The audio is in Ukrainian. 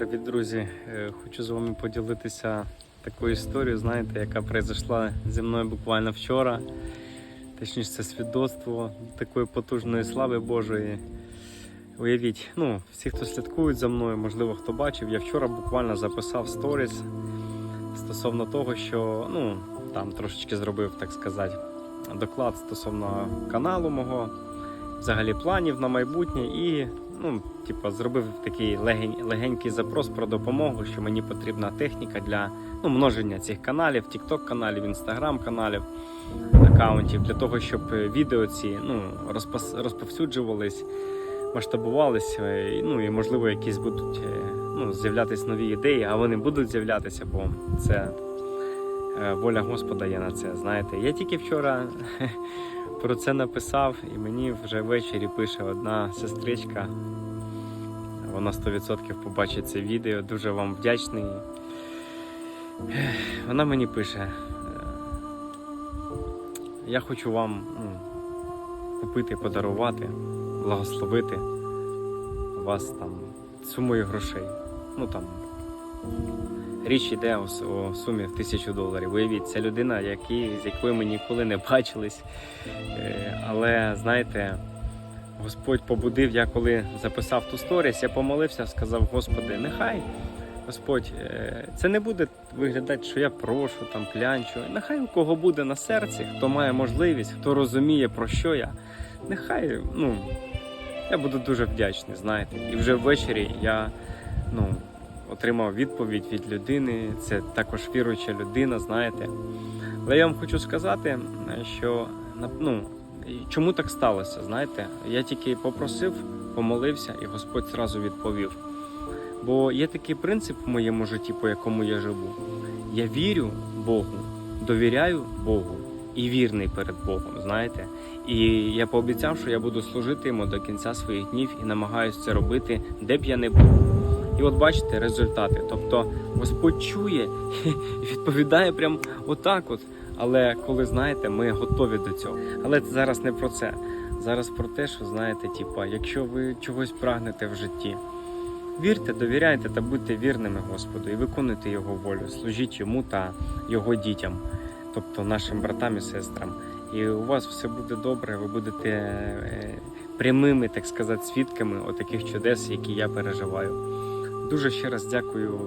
Привіт, друзі! Е, Хочу з вами поділитися такою історією, знаєте, яка произошла зі мною буквально вчора. Точніше, це свідоцтво такої потужної слави Божої. Уявіть, ну, всі, хто слідкують за мною, можливо, хто бачив, я вчора буквально записав сторіс стосовно того, що ну, там трошечки зробив, так сказати, доклад стосовно каналу мого, взагалі планів на майбутнє і ну, типу, зробив такий легень, легенький запрос про допомогу, що мені потрібна техніка для ну, множення цих каналів, TikTok каналів, Instagram каналів, аккаунтів, для того, щоб відео ці ну, розповсюджувались, масштабувалися, і, ну і можливо якісь будуть е, ну, з'являтися нові ідеї, а вони будуть з'являтися, бо це е, воля Господа є на це. Знаєте, я тільки вчора про це написав, і мені вже ввечері пише одна сестричка. Вона 100% побачить це відео. Дуже вам вдячний. Вона мені пише: я хочу вам ну, купити, подарувати, благословити вас там сумою грошей. Ну там річ йде у сумі в тисячу доларів. Уявіть, це людина, які, з якою ми ніколи не бачились. Е, Але знаєте, Господь побудив, я коли записав ту сторіс, я помолився, сказав, Господи, нехай Господь, е, це не буде виглядати, що я прошу, там клянчу. Нехай у кого буде на серці, хто має можливість, хто розуміє про що я. Нехай, ну, я буду дуже вдячний, знаєте. І вже ввечері я ну, отримав відповідь від людини. Це також віруюча людина, знаєте. Але я вам хочу сказати, е, що ну, чому так сталося? Знаєте, я тільки попросив, помолився, і Господь зразу відповів. Бо є такий принцип в моєму житті, по якому я живу. Я вірю Богу, довіряю Богу і вірний перед Богом, знаєте. І я пообіцяв, що я буду служити йому до кінця своїх днів і намагаюся це робити, де б я не був. І от бачите результати. Тобто Господь чує і відповідає прям отак от. Але коли знаєте, ми готові до цього. Але це зараз не про це. Зараз про те, що знаєте, типа, якщо ви чогось прагнете в житті, вірте, довіряйте та будьте вірними Господу і виконуйте Його волю, служіть йому та його дітям, тобто нашим братам і сестрам. І у вас все буде добре, ви будете е, прямими, так сказати, свідками отаких чудес, які я переживаю. Дуже ще раз дякую